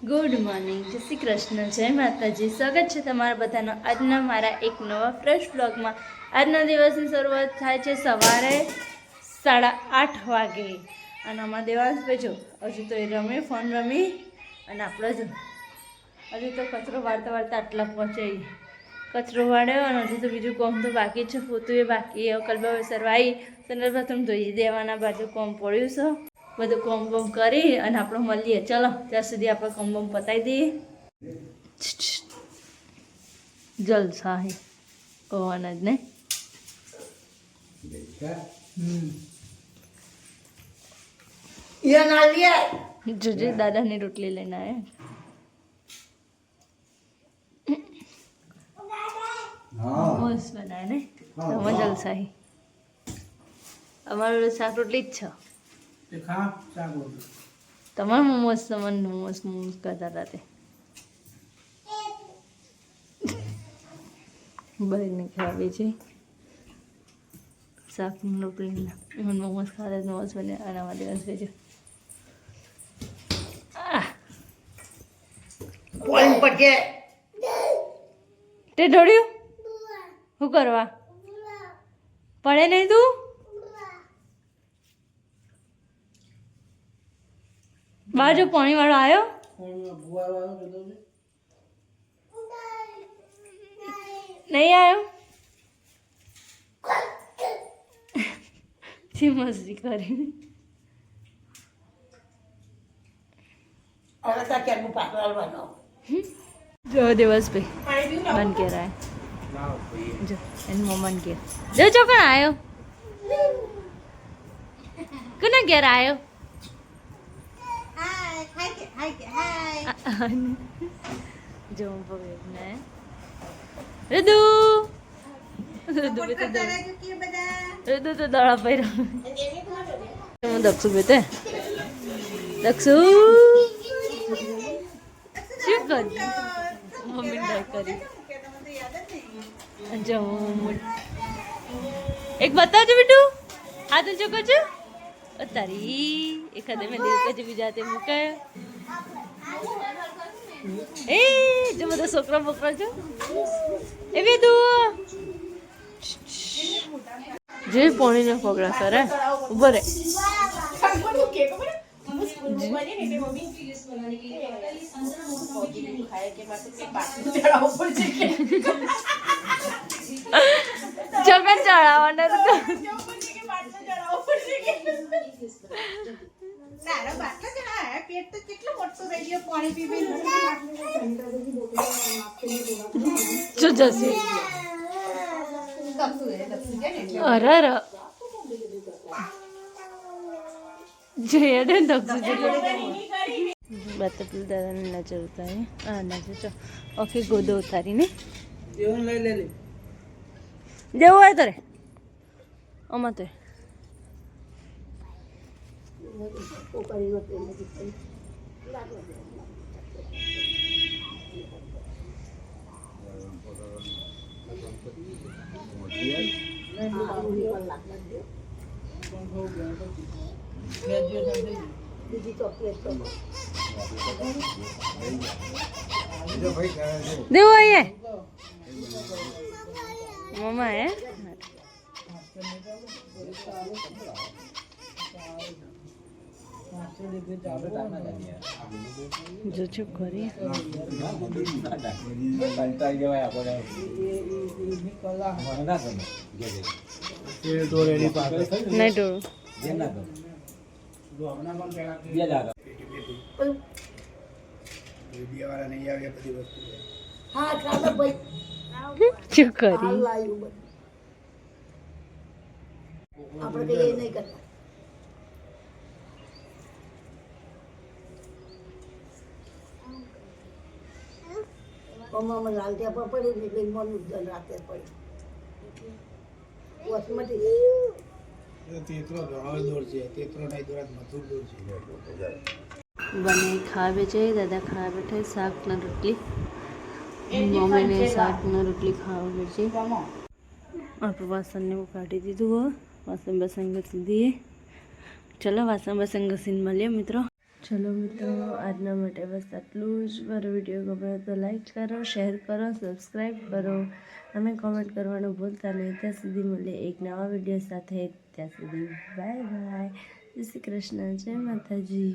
Good morning. જય શ્રી કૃષ્ણ. જય માતાજી. સ્વાગત છે તમારા બધાનો આજના મારા એક નવા ફ્રેશ બ્લોગમાં આજના દિવસની શરૂઆત થાય છે સવારે સાડા આઠ વાગે. અને અમારા દેવાંશ ભેજો હજુ તો એ રમે ફોન રમી. અને આપણે જ, હજુ તો કચરો વાળતા વાળતા આટલા પહોંચે. કચરો વાળ્યો અને હજુ તો બીજું કોમ તો બાકી છે. પોતું એ બાકી. કલબા સરવાઈ સંદર્ભ તમે ધોઈ દેવાના બાજુ કોમ પડ્યું છે. બધું કોમ બોમ કરી અને આપણે મળીએ. ચલો ત્યાં સુધી આપણે કોમ બોમ પતાવી દઈએ. જલસા હે કહેવાના જ નહીં. જોજે દાદાની રોટલી લઈને આવ્યા મસ્ત બનાવે ને. તમે જલસા અમારું શાક રોટલી જ છે. તમારે મોમોસ તમને મોમોસ મોમોસ કરતા હતા તે. બધાને ખાવી છે. શાક રોટલી મને મોમોસ ખાતા મોમોસ બને આનામાં દિવસ ભેજો તે ઢોળ્યું? શું કરવા? પડે નહીં તું? બાજુ પાણી વાળો આવ્યો નહીં આવ્યો જી મસ્તી કરી. જો દિવસ ભાઈ મન કે રાય જો એનું મન કે જો ચોકણ આવ્યો કોના ઘેર આવ્યો જો ને? ઋતુ ઋતુ ઋતુ તો દડા પહેર્યા હું દક્ષુ બે તે દક્ષુ! શું કર? મમ્મી ટ્રાય કરી. જો એક બતાવજો બેટું. આ તો જો કજો તારી એખાદે મેં દેવ કજો બીજા તે મૂકાય. એ, જો બધા છોકરા બોકરો છો એ બી તું જે પોણીને પગડા કરે ઊભો રે. જગન ચડાવવાના તો જ પેટ તો કેટલું મોટું થઈ ગયું પાણી પી જો. જશે. દક્ષુ એ, દક્ષુ છે ને એટલે. અરે અરે. જોઈએ ને દક્ષુ જેટલું બતપલ દાદાને નજર ઉતારી હા નજર ચો ઓકે ગોદો ઉતારીને. જેવું હોય તો. રે આમાં તો દેવો અહીંયા મમ્મા હે જો ચૂપ કરી. નહીં ડોળું ચૂપ કરી. આપણે નહીં કરતા. મમ્મા લાલ ત્યાં પર પડી ને એટલે મન ઉજ્જવલ રાતે પડી વસમતી. તેતરો ઘણો દૂર છે તેતરો નહીં દૂર મથુર દૂર છે. બને ખાવે છે દાદા ખાવા બેઠે શાક ને રોટલી મમ્મીને શાક ને રોટલી ખાવા બેઠી. આપણે વાસણને એવું કાઢી દીધું વાસણ ઘસી દઈએ. ચલો વાસણ બસંગ ઘસીને મળીએ મિત્રો. ચલો મિત્રો, આજના માટે બસ આટલું જ. મારો વીડિયો ગમે તો લાઈક કરો શેર કરો સબસ્ક્રાઈબ કરો અને કોમેન્ટ કરવાનું ભૂલતા નહીં. ત્યાં સુધી મળીએ એક નવા વીડિયો સાથે. ત્યાં સુધી બાય બાય જય શ્રી કૃષ્ણ. જય માતાજી.